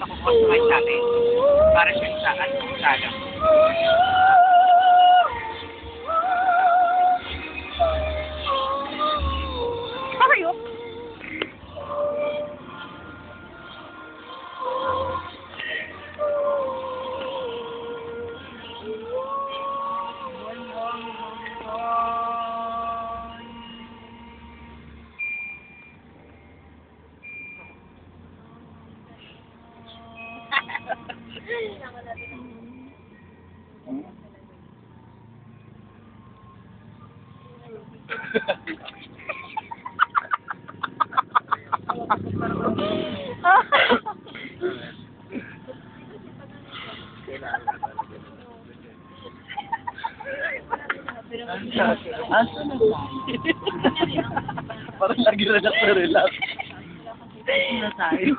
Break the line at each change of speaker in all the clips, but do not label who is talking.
makukustomize natin. Para siya sa ano, sana.
Parang lagi relax na relax. na tayo.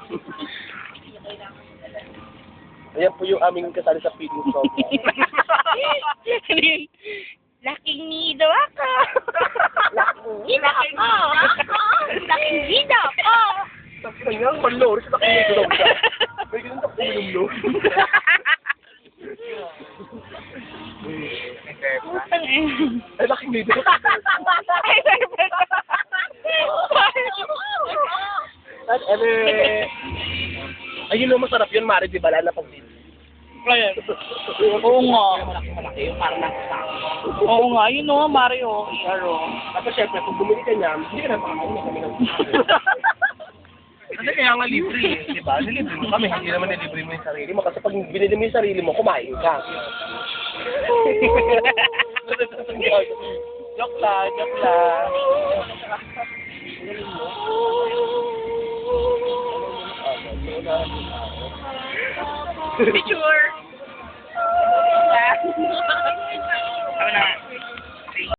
Ayan po yung aming kasali sa feeding show.
Laking nido ako. Laking nido ako. Laking nido ako.
Tapos na nga, malores na kami ito daw siya. May ganun kumulong
Putang ina.
Ay, laking nito.
Ay.
At eme, ayun no, masarap yun, Mari, di ba? Lala pag dito.
Ayan. Oo nga.
Malaki yung parang nasa sa
Oo nga, yun o, Mario. Aro.
Tapos syempre, kung bumili ka niya, hindi ka na makakain na kami ng Kasi kaya nga libre eh, di ba? Nilibre mo kami, hindi naman nilibre mo yung sarili mo. Kasi pag binili mo yung sarili mo, kumain ka. joke lang, joke lang.
Picture.